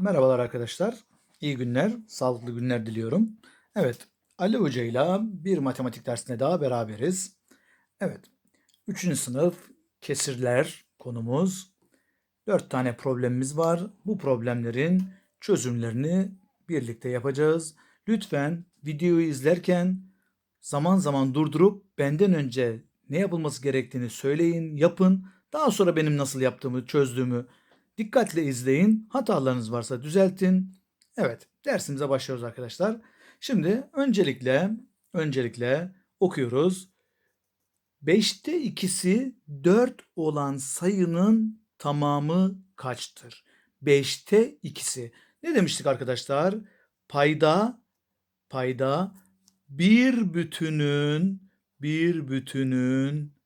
Merhabalar arkadaşlar. İyi günler, sağlıklı günler diliyorum. Evet, Ali Hoca ile bir matematik dersine daha beraberiz. Evet, 3. sınıf kesirler konumuz. 4 tane problemimiz var. Bu problemlerin çözümlerini birlikte yapacağız. Lütfen videoyu izlerken zaman zaman durdurup benden önce ne yapılması gerektiğini söyleyin, yapın. Daha sonra benim nasıl yaptığımı, çözdüğümü Dikkatle izleyin. Hatalarınız varsa düzeltin. Evet, dersimize başlıyoruz arkadaşlar. Şimdi öncelikle öncelikle okuyoruz. 5'te ikisi 4 olan sayının tamamı kaçtır? 5'te ikisi. Ne demiştik arkadaşlar? Payda payda bir bütünün bir bütünün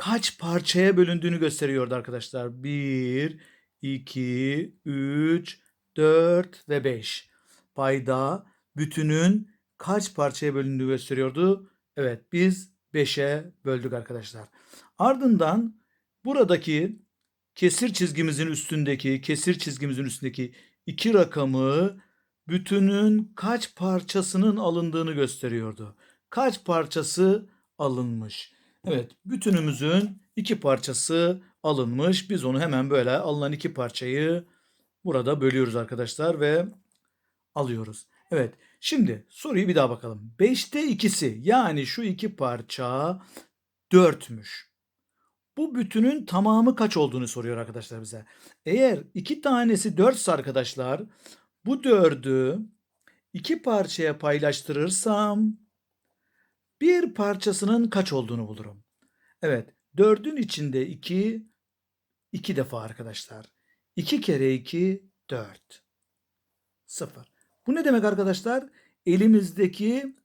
kaç parçaya bölündüğünü gösteriyordu arkadaşlar. 1, 2, 3, 4 ve 5. Payda bütünün kaç parçaya bölündüğünü gösteriyordu. Evet biz 5'e böldük arkadaşlar. Ardından buradaki kesir çizgimizin üstündeki kesir çizgimizin üstündeki iki rakamı bütünün kaç parçasının alındığını gösteriyordu. Kaç parçası alınmış. Evet, bütünümüzün iki parçası alınmış. Biz onu hemen böyle alınan iki parçayı burada bölüyoruz arkadaşlar ve alıyoruz. Evet, şimdi soruyu bir daha bakalım. 5'te ikisi yani şu iki parça 4'müş. Bu bütünün tamamı kaç olduğunu soruyor arkadaşlar bize. Eğer iki tanesi 4 ise arkadaşlar bu 4'ü iki parçaya paylaştırırsam bir parçasının kaç olduğunu bulurum. Evet, 4'ün içinde 2 2 defa arkadaşlar. 2 kere 2 4. 0. Bu ne demek arkadaşlar? Elimizdeki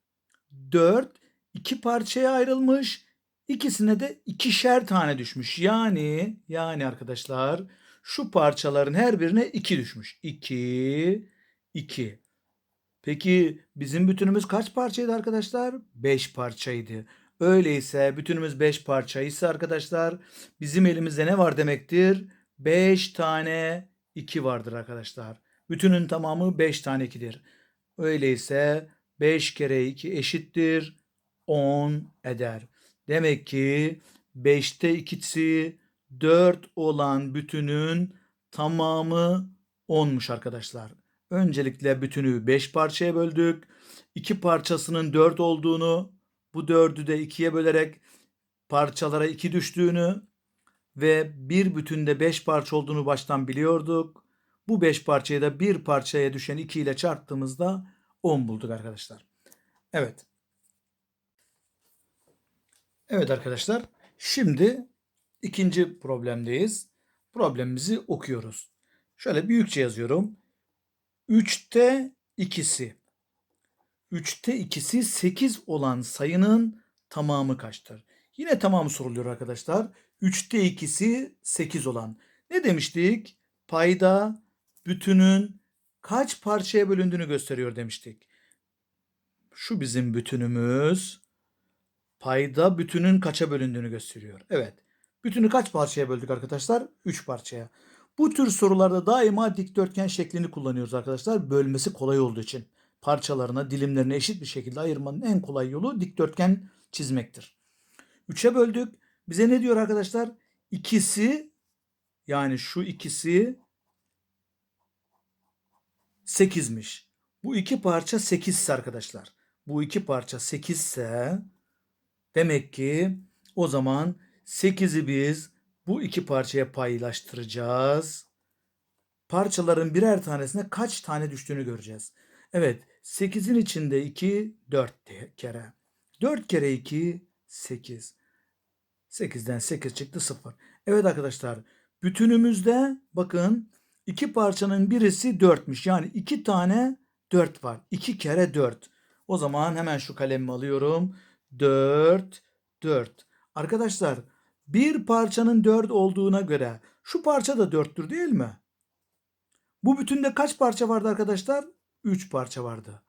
4 iki parçaya ayrılmış. İkisine de ikişer tane düşmüş. Yani yani arkadaşlar şu parçaların her birine 2 düşmüş. 2 2. Peki bizim bütünümüz kaç parçaydı arkadaşlar? 5 parçaydı. Öyleyse bütünümüz 5 parçaysa arkadaşlar bizim elimizde ne var demektir? 5 tane 2 vardır arkadaşlar. Bütünün tamamı 5 tane 2'dir. Öyleyse 5 kere 2 eşittir 10 eder. Demek ki 5'te 2'si 4 olan bütünün tamamı 10'muş arkadaşlar. Öncelikle bütünü 5 parçaya böldük. 2 parçasının 4 olduğunu, bu 4'ü de 2'ye bölerek parçalara 2 düştüğünü ve bir bütünde 5 parça olduğunu baştan biliyorduk. Bu 5 parçayı da bir parçaya düşen 2 ile çarptığımızda 10 bulduk arkadaşlar. Evet. Evet arkadaşlar. Şimdi ikinci problemdeyiz. Problemimizi okuyoruz. Şöyle büyükçe yazıyorum. 3'te ikisi. 3'te ikisi 8 olan sayının tamamı kaçtır? Yine tamamı soruluyor arkadaşlar. 3'te ikisi 8 olan. Ne demiştik? Payda bütünün kaç parçaya bölündüğünü gösteriyor demiştik. Şu bizim bütünümüz. Payda bütünün kaça bölündüğünü gösteriyor. Evet. Bütünü kaç parçaya böldük arkadaşlar? 3 parçaya. Bu tür sorularda daima dikdörtgen şeklini kullanıyoruz arkadaşlar. Bölmesi kolay olduğu için. Parçalarına, dilimlerine eşit bir şekilde ayırmanın en kolay yolu dikdörtgen çizmektir. 3'e böldük. Bize ne diyor arkadaşlar? İkisi yani şu ikisi 8'miş. Bu iki parça 8 ise arkadaşlar. Bu iki parça 8 ise demek ki o zaman 8'i biz bu iki parçaya paylaştıracağız. Parçaların birer tanesine kaç tane düştüğünü göreceğiz. Evet 8'in içinde 2 4 kere. 4 kere 2 8. 8'den 8 çıktı 0. Evet arkadaşlar bütünümüzde bakın iki parçanın birisi 4'müş. Yani 2 tane 4 var. 2 kere 4. O zaman hemen şu kalemimi alıyorum. 4 4. Arkadaşlar bir parçanın 4 olduğuna göre şu parça da 4'tür değil mi? Bu bütünde kaç parça vardı arkadaşlar? 3 parça vardı.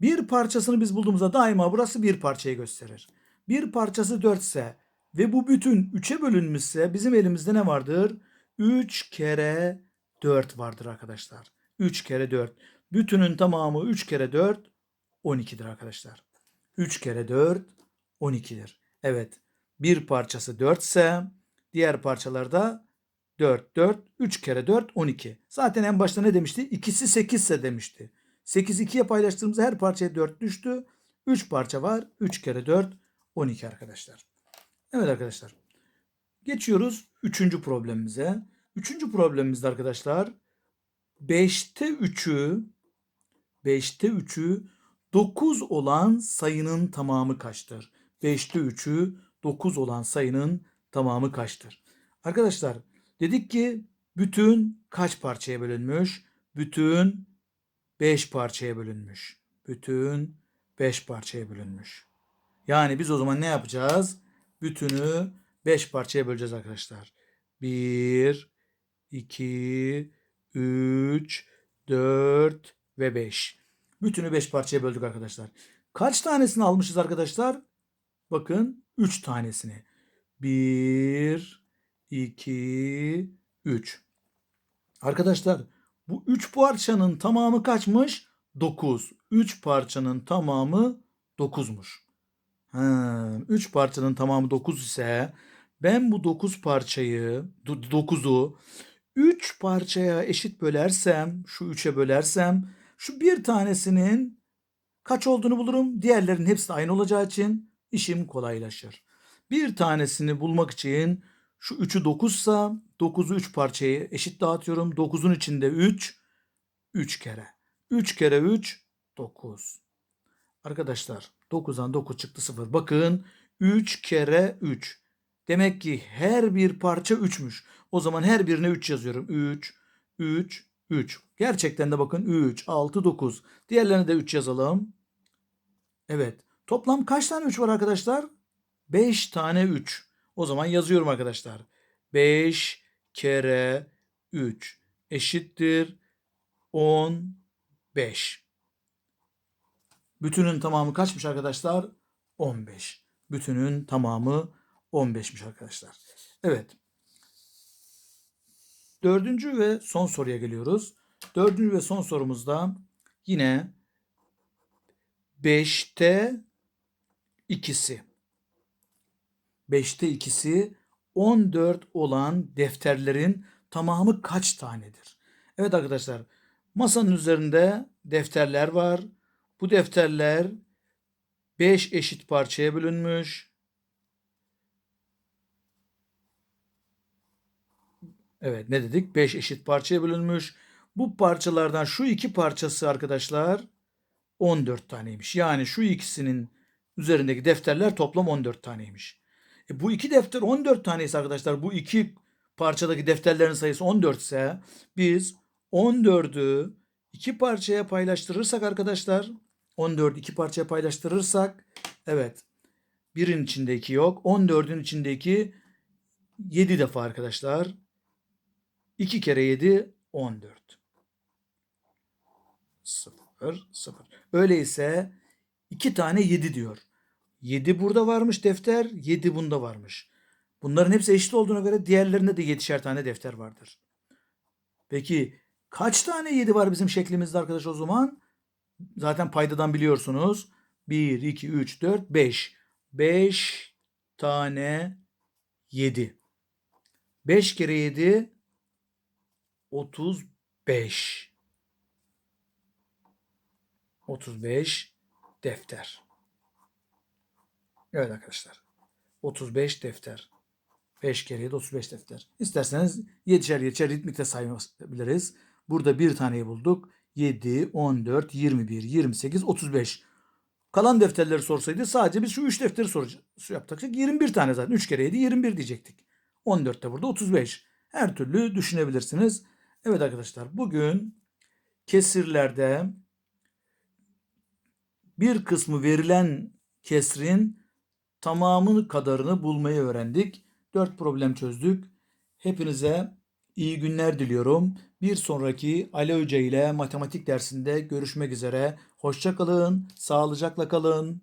Bir parçasını biz bulduğumuzda daima burası bir parçayı gösterir. Bir parçası 4 ise ve bu bütün 3'e bölünmüşse bizim elimizde ne vardır? 3 kere 4 vardır arkadaşlar. 3 kere 4. Bütünün tamamı 3 kere 4 12'dir arkadaşlar. 3 kere 4 12'dir. Evet. Bir parçası 4 ise diğer parçalarda 4 4 3 kere 4 12. Zaten en başta ne demişti? İkisi 8 ise demişti. 8 2'ye paylaştığımızda her parçaya 4 düştü. 3 parça var. 3 kere 4 12 arkadaşlar. Evet arkadaşlar. Geçiyoruz 3. problemimize. 3. problemimizde arkadaşlar 5'te 3'ü 5'te 3'ü 9 olan sayının tamamı kaçtır? 5'te 3'ü 9 olan sayının tamamı kaçtır? Arkadaşlar dedik ki bütün kaç parçaya bölünmüş? Bütün 5 parçaya bölünmüş. Bütün 5 parçaya bölünmüş. Yani biz o zaman ne yapacağız? Bütünü 5 parçaya böleceğiz arkadaşlar. 1, 2, 3, 4 ve 5. Bütünü 5 parçaya böldük arkadaşlar. Kaç tanesini almışız arkadaşlar? Bakın 3 tanesini. 1, 2, 3. Arkadaşlar bu 3 parçanın tamamı kaçmış? 9. 3 parçanın tamamı 9'muş. 3 parçanın tamamı 9 ise ben bu 9 parçayı 9'u 3 parçaya eşit bölersem, şu 3'e bölersem şu bir tanesinin kaç olduğunu bulurum. Diğerlerinin hepsi aynı olacağı için işim kolaylaşır. Bir tanesini bulmak için şu 3'ü 9 ise 9'u 3 parçaya eşit dağıtıyorum. 9'un içinde 3, 3 kere. 3 kere 3, 9. Arkadaşlar 9'dan 9 çıktı 0. Bakın 3 kere 3. Demek ki her bir parça 3'müş. O zaman her birine 3 yazıyorum. 3, 3, 3. Gerçekten de bakın 3, 6, 9. Diğerlerine de 3 yazalım. Evet. Toplam kaç tane 3 var arkadaşlar? 5 tane 3. O zaman yazıyorum arkadaşlar. 5 kere 3 eşittir 15. Bütünün tamamı kaçmış arkadaşlar? 15. Bütünün tamamı 15'miş arkadaşlar. Evet. Dördüncü ve son soruya geliyoruz. Dördüncü ve son sorumuzda yine 5'te ikisi. 5'te ikisi 14 olan defterlerin tamamı kaç tanedir? Evet arkadaşlar masanın üzerinde defterler var. Bu defterler 5 eşit parçaya bölünmüş. Evet ne dedik? 5 eşit parçaya bölünmüş. Bu parçalardan şu iki parçası arkadaşlar 14 taneymiş. Yani şu ikisinin üzerindeki defterler toplam 14 taneymiş. E bu iki defter 14 taneyse arkadaşlar bu iki parçadaki defterlerin sayısı 14 ise biz 14'ü iki parçaya paylaştırırsak arkadaşlar 14 iki parçaya paylaştırırsak evet birin içinde 2 yok. 14'ün içinde 2 7 defa arkadaşlar. 2 kere 7 14. 0 0. Öyleyse 2 tane 7 diyor. 7 burada varmış defter, 7 bunda varmış. Bunların hepsi eşit olduğuna göre diğerlerinde de 7'şer tane defter vardır. Peki kaç tane 7 var bizim şeklimizde arkadaş o zaman? Zaten paydadan biliyorsunuz. 1, 2, 3, 4, 5. 5 tane 7. 5 kere 7 35. 35 defter. Evet arkadaşlar. 35 defter. 5 kere 7 35 defter. İsterseniz 7'şer 7'şer ritmikte sayabiliriz. Burada bir taneyi bulduk. 7, 14, 21, 28, 35. Kalan defterleri sorsaydı sadece biz şu 3 defteri soru yapacaktık. 21 tane zaten. 3 kere 7 21 diyecektik. 14 de burada 35. Her türlü düşünebilirsiniz. Evet arkadaşlar bugün kesirlerde bir kısmı verilen kesrin tamamını kadarını bulmayı öğrendik. 4 problem çözdük. Hepinize iyi günler diliyorum. Bir sonraki Ali Hoca ile matematik dersinde görüşmek üzere. Hoşça kalın, sağlıcakla kalın.